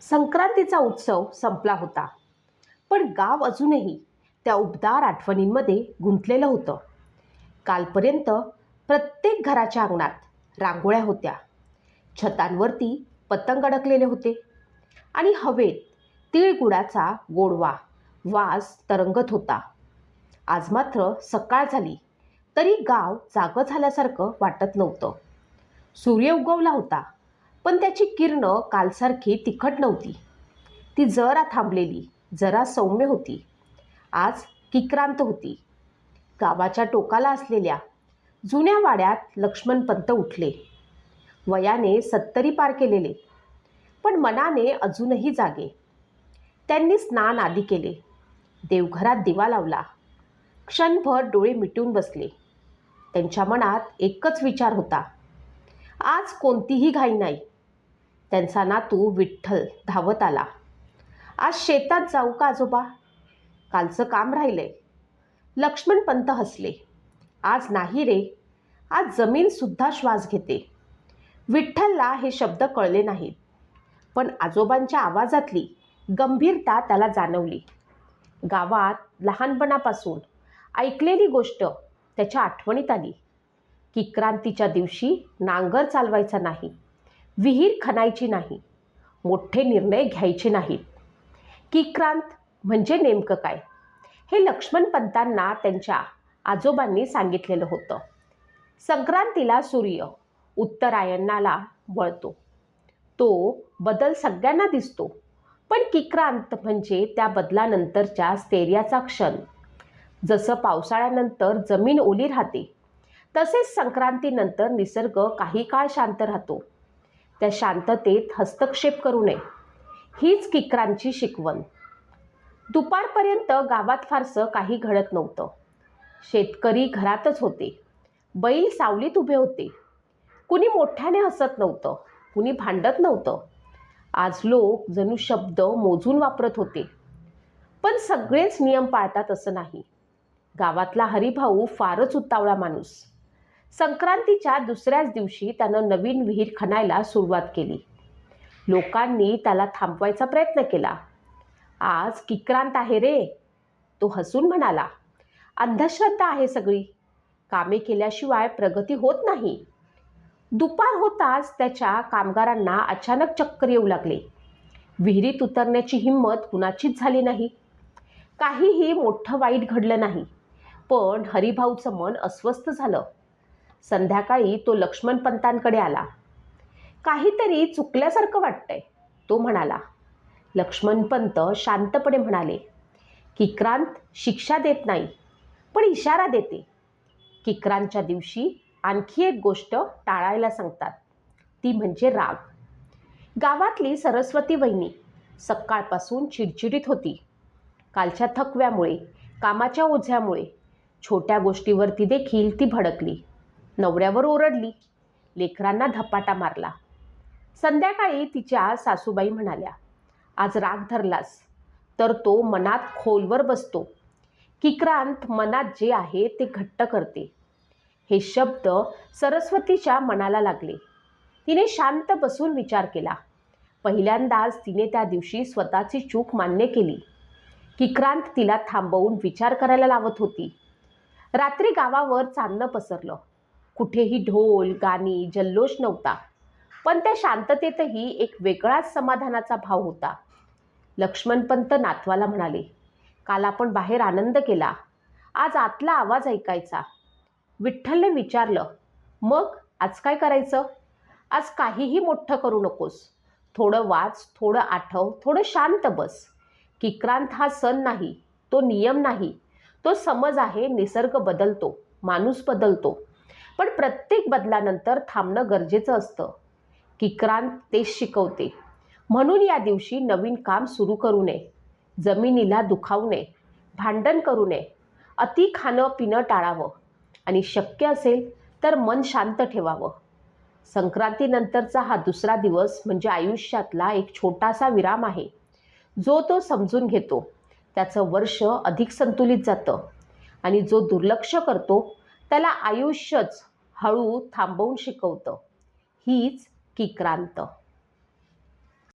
संक्रांतीचा उत्सव संपला होता. पण गाव अजूनही त्या उबदार आठवणींमध्ये गुंतलेलं होतं. कालपर्यंत प्रत्येक घराच्या अंगणात रांगोळ्या होत्या. छतांवरती पतंग अडकलेले होते आणि हवेत तिळगुळाचा गोडवा वास तरंगत होता. आज मात्र सकाळ झाली तरी गाव जागं झाल्यासारखं वाटत नव्हतं. सूर्य उगवला होता. पण त्याची किरणं कालसारखी तिखट नव्हती. ती जरा थांबलेली जरा सौम्य होती. आज किक्रांत होती. गावाच्या टोकाला असलेल्या जुन्या वाड्यात लक्ष्मणपंत उठले. वयाने सत्तरी पार केलेले पण मनाने अजूनही जागे. त्यांनी स्नान आदी केले. देवघरात दिवा लावला. क्षणभर डोळे मिटून बसले. त्यांच्या मनात एकच विचार होता. आज कोणतीही घाई नाही. त्यांचा नातू विठ्ठल धावत आला. आज शेतात जाऊ का आजोबा? कालचं काम राहिलंय. लक्ष्मणपंत हसले. आज नाही रे आज जमीनसुद्धा श्वास घेते. विठ्ठलला हे शब्द कळले नाहीत पण आजोबांच्या आवाजातली गंभीरता त्याला जाणवली. गावात लहानपणापासून ऐकलेली गोष्ट त्याच्या आठवणीत आली. की क्रांतीच्या दिवशी नांगर चालवायचा नाही. विहीर खणायची नाही मोठे निर्णय घ्यायचे नाहीत. किक्रांत म्हणजे नेमकं काय? हे लक्ष्मण पंतांना त्यांच्या आजोबांनी सांगितलेलं होतं. संक्रांतीला सूर्य उत्तरायणाला वळतो. तो बदल सगळ्यांना दिसतो. पण किक्रांत म्हणजे त्या बदलानंतरच्या स्थैर्याचा क्षण. जसं पावसाळ्यानंतर जमीन ओली राहते तसेच संक्रांतीनंतर निसर्ग काही काळ शांत राहतो. त्या शांततेत हस्तक्षेप करू नये. हीच किकरांची शिकवण. दुपारपर्यंत गावात फारसं काही घडत नव्हतं. शेतकरी घरातच होते. बैल सावलीत उभे होते. कुणी मोठ्याने हसत नव्हतं. कुणी भांडत नव्हतं. आज लोक जणू शब्द मोजून वापरत होते. पण सगळेच नियम पाळतात असं नाही. गावातला हरिभाऊ फारच उतावळा माणूस. संक्रांतीच्या दुसऱ्याच दिवशी त्यानं नवीन विहीर खणायला सुरुवात केली. लोकांनी त्याला थांबवायचा प्रयत्न केला. आज किक्रांत आहे रे तो हसून म्हणाला. अंधश्रद्धा आहे सगळी. कामे केल्याशिवाय प्रगती होत नाही. दुपार होताच त्याच्या कामगारांना अचानक चक्कर येऊ लागले. विहिरीत उतरण्याची हिंमत कुणाचीच झाली नाही. काहीही मोठं वाईट घडलं नाही. पण हरिभाऊचं मन अस्वस्थ झालं. संध्याकाळी तो लक्ष्मणपंतांकडे आला. काहीतरी चुकल्यासारखं वाटतंय तो म्हणाला. लक्ष्मणपंत शांतपणे म्हणाले किक्रांत शिक्षा देत नाही पण इशारा देते. किक्रांतच्या दिवशी आणखी एक गोष्ट टाळायला सांगतात ती म्हणजे राग. गावातली सरस्वती वहिनी सकाळपासून चिडचिडीत होती. कालच्या थकव्यामुळे कामाच्या ओझ्यामुळे छोट्या गोष्टीवरती देखील ती भडकली. नवऱ्यावर ओरडली. लेकरांना धपाटा मारला. संध्याकाळी तिच्या सासूबाई म्हणाल्या आज राग धरलास तर तो मनात खोलवर बसतो. किक्रांत मनात जे आहे ते घट्ट करते. हे शब्द सरस्वतीच्या मनाला लागले. तिने शांत बसून विचार केला. पहिल्यांदाच तिने त्या दिवशी स्वतःची चूक मान्य केली. किक्रांत तिला थांबवून विचार करायला लावत होती. रात्री गावावर चांदणं पसरलं. कुठेही ढोल गाणी जल्लोष नव्हता. पण त्या शांततेतही एक वेगळाच समाधानाचा भाव होता. लक्ष्मणपंत नातवाला म्हणाले काल आपण बाहेर आनंद केला. आज आतला आवाज ऐकायचा. विठ्ठलने विचारलं मग आज काय करायचं? आज काहीही मोठं करू नकोस. थोडं वाच थोडं आठव थोडं शांत बस. किक्रांत हा सण नाही तो नियम नाही. तो समज आहे निसर्ग बदलतो माणूस बदलतो. पण प्रत्येक बदलानंतर थांबणं गरजेचं असतं. की क्रांत तेच शिकवते. म्हणून या दिवशी नवीन काम सुरू करू नये. जमिनीला दुखावू नये. भांडण करू नये. अति खाणं पिणं टाळावं. आणि शक्य असेल तर मन शांत ठेवावं. संक्रांतीनंतरचा हा दुसरा दिवस म्हणजे आयुष्यातला एक छोटासा विराम आहे. जो तो समजून घेतो. त्याचं वर्ष अधिक संतुलित जातं. आणि जो दुर्लक्ष करतो त्याला आयुष्यच हळू थांबवून शिकवतं. हीच किक्रांत